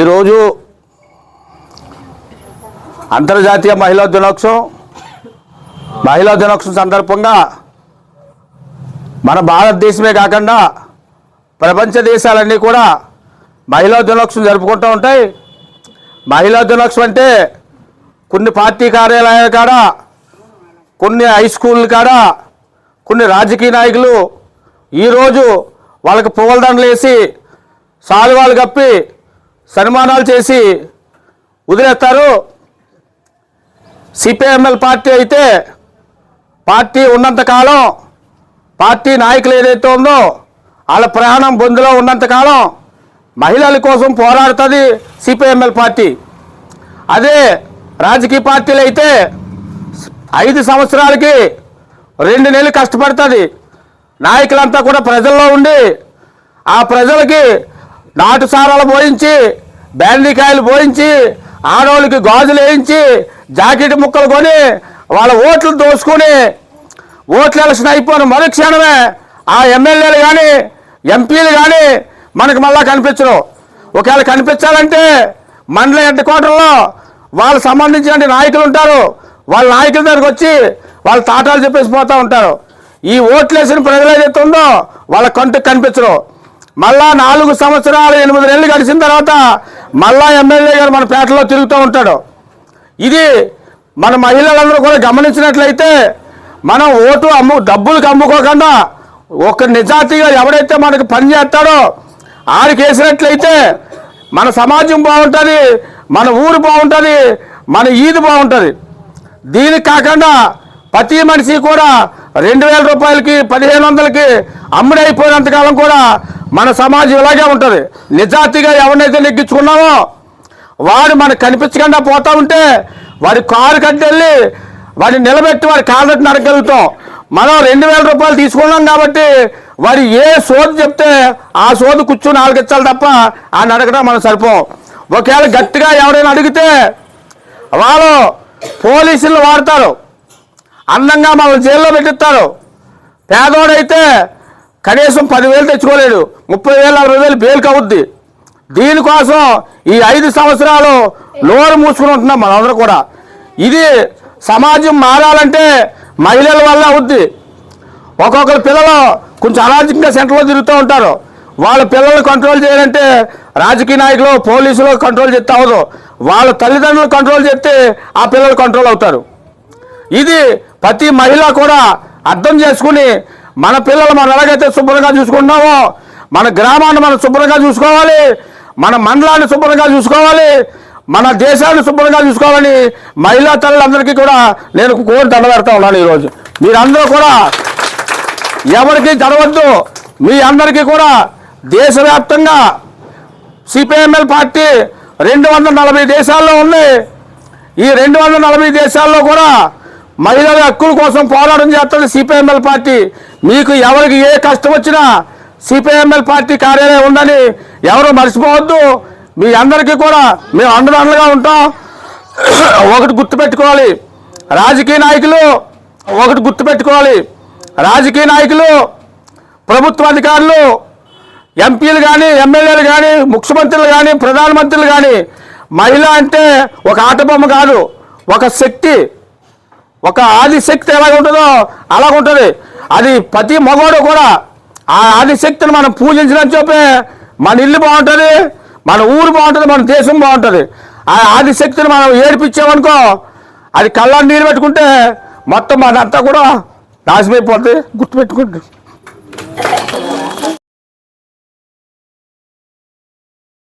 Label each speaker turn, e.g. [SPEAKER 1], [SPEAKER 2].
[SPEAKER 1] ఈరోజు అంతర్జాతీయ మహిళా దినోత్సవం. మహిళా దినోత్సవం సందర్భంగా మన భారతదేశమే కాకుండా ప్రపంచ దేశాలన్నీ కూడా మహిళా దినోత్సవం జరుపుకుంటూ ఉంటాయి. మహిళా దినోత్సవం అంటే కొన్ని పార్టీ కార్యాలయాల కాడ కొన్ని హై స్కూళ్ళ కాడ కొన్ని రాజకీయ నాయకులు ఈరోజు వాళ్ళకి పువ్వులదండలు వేసి సాలువాలు కప్పి సన్మానాలు చేసి వదిలేస్తారు. సిపిఎంఎల్ పార్టీ అయితే పార్టీ ఉన్నంతకాలం పార్టీ నాయకులు ఏదైతే ఉందో వాళ్ళ ప్రాణం బొందులో ఉన్నంతకాలం మహిళల కోసం పోరాడుతుంది సిపిఎంఎల్ పార్టీ. అదే రాజకీయ పార్టీలు అయితే ఐదు సంవత్సరాలకి రెండు నెలలు కష్టపడుతుంది. నాయకులంతా కూడా ప్రజల్లో ఉండి ఆ ప్రజలకి నాటు సారాలు పోయించి బ్యాండీకాయలు పోయించి ఆడవాళ్ళకి గాజులు వేయించి జాకెట్ ముక్కలు కొని వాళ్ళ ఓట్లు దోసుకొని ఓట్లు ఎలక్షన్ అయిపోయిన మరుక్షణమే ఆ ఎమ్మెల్యేలు కానీ ఎంపీలు కానీ మనకు మళ్ళా కనిపించరు. ఒకవేళ కనిపించాలంటే మండల హెడ్ క్వార్టర్లో వాళ్ళకి సంబంధించిన నాయకులు ఉంటారు. వాళ్ళ నాయకుల దగ్గరకు వచ్చి వాళ్ళ తాటాలు చెప్పేసి పోతూ ఉంటారు. ఈ ఓట్లు వేసిన ప్రజలు ఏదైతే ఉందో వాళ్ళ కంటికి కనిపించరు. మళ్ళా నాలుగు సంవత్సరాలు ఎనిమిది నెలలు గడిచిన తర్వాత మళ్ళా ఎమ్మెల్యే గారు మన పేటలో తిరుగుతూ ఉంటాడు. ఇది మన మహిళలందరూ కూడా గమనించినట్లయితే మనం ఓటు అమ్ము డబ్బులకు అమ్ముకోకుండా ఒక నిజాతిగా ఎవడైతే మనకు పని చేస్తాడో ఆడికి వేసినట్లయితే మన సమాజం బాగుంటుంది మన ఊరు బాగుంటుంది మన ఈది బాగుంటుంది. దీనికి కాకుండా ప్రతి మనిషి కూడా రెండు వేల రూపాయలకి పదిహేను వందలకి అమ్ముడైపోయినంతకాలం కూడా మన సమాజం ఇలాగే ఉంటుంది. నిజాతిగా ఎవరినైతే నెగ్గించుకున్నామో వాడు మనకు కనిపించకుండా పోతా ఉంటే వాడి కారు కట్టెళ్ళి వాడిని నిలబెట్టి వాడి కాళ్ళకి నడగలుగుతాం మనం రెండు వేల రూపాయలు తీసుకున్నాం కాబట్టి వాడు ఏ సోదు చెప్తే ఆ సోదు కూర్చొని ఆలకించాలి తప్ప ఆ నడకడం మనం సరిపోం ఒకవేళ గట్టిగా ఎవరైనా అడిగితే వాళ్ళు పోలీసులు వాడతారు. అందంగా మనల్ని జైల్లో పెట్టిస్తారు. పేదోడైతే కనీసం పదివేలు తెచ్చుకోలేడు. ముప్పై వేల అరవై వేలు బేలుకి అవుద్ది. దీనికోసం ఈ ఐదు సంవత్సరాలు నోరు మూసుకుని ఉంటున్నాం మనందరూ కూడా. ఇది సమాజం మారాలంటే మహిళల వల్ల అవుద్ది. ఒక్కొక్కరు పిల్లలు కొంచెం అరాజకంగా సెంటర్లో తిరుగుతూ ఉంటారు. వాళ్ళ పిల్లల్ని కంట్రోల్ చేయాలంటే రాజకీయ నాయకులు పోలీసులు కంట్రోల్ చేస్తే అవ్వదు. వాళ్ళ తల్లిదండ్రులు కంట్రోల్ చేస్తే ఆ పిల్లలు కంట్రోల్ అవుతారు. ఇది ప్రతి మహిళ కూడా అర్థం చేసుకుని మన పిల్లలు మనం ఎలాగైతే శుభ్రంగా చూసుకుంటున్నామో మన గ్రామాన్ని మనం శుభ్రంగా చూసుకోవాలి మన మండలాన్ని శుభ్రంగా చూసుకోవాలి మన దేశాన్ని శుభ్రంగా చూసుకోవాలని మహిళా తల్లులందరికీ కూడా నేను కోరి దండబెడతా ఉన్నాను ఈరోజు. మీరందరూ కూడా ఎవరికి జరవద్దు మీ అందరికీ కూడా దేశవ్యాప్తంగా సిపిఎంఎల్ పార్టీ రెండు వందల నలభై దేశాల్లో ఉంది. ఈ రెండు వందల నలభై దేశాల్లో కూడా మహిళల హక్కుల కోసం పోరాటం చేస్తుంది సిపిఎంఎల్ పార్టీ. మీకు ఎవరికి ఏ కష్టం వచ్చినా సిపిఎంఎల్ పార్టీ కార్యాలయం ఉందని ఎవరు మర్చిపోవద్దు. మీ అందరికీ కూడా మేము అండదండలుగా ఉంటాం. ఒకటి గుర్తుపెట్టుకోవాలి. రాజకీయ నాయకులు ఒకటి గుర్తుపెట్టుకోవాలి. రాజకీయ నాయకులు ప్రభుత్వ అధికారులు ఎంపీలు కానీ ఎమ్మెల్యేలు కానీ ముఖ్యమంత్రులు కానీ ప్రధానమంత్రులు కానీ మహిళ అంటే ఒక ఆటబొమ్మ కాదు. ఒక శక్తి. ఒక ఆదిశక్తి ఎలాగ ఉంటుందో అలాగ ఉంటుంది అది ప్రతి మగవాడు కూడా ఆ ఆదిశక్తిని మనం పూజించడం చెప్పే మన ఇల్లు బాగుంటుంది మన ఊరు బాగుంటుంది మన దేశం బాగుంటుంది. ఆ ఆదిశక్తిని మనం ఏడిపించామనుకో అది కళ్ళని నీరు పెట్టుకుంటే మొత్తం అదంతా కూడా నాశమైపోతుంది గుర్తుపెట్టుకుంటుంది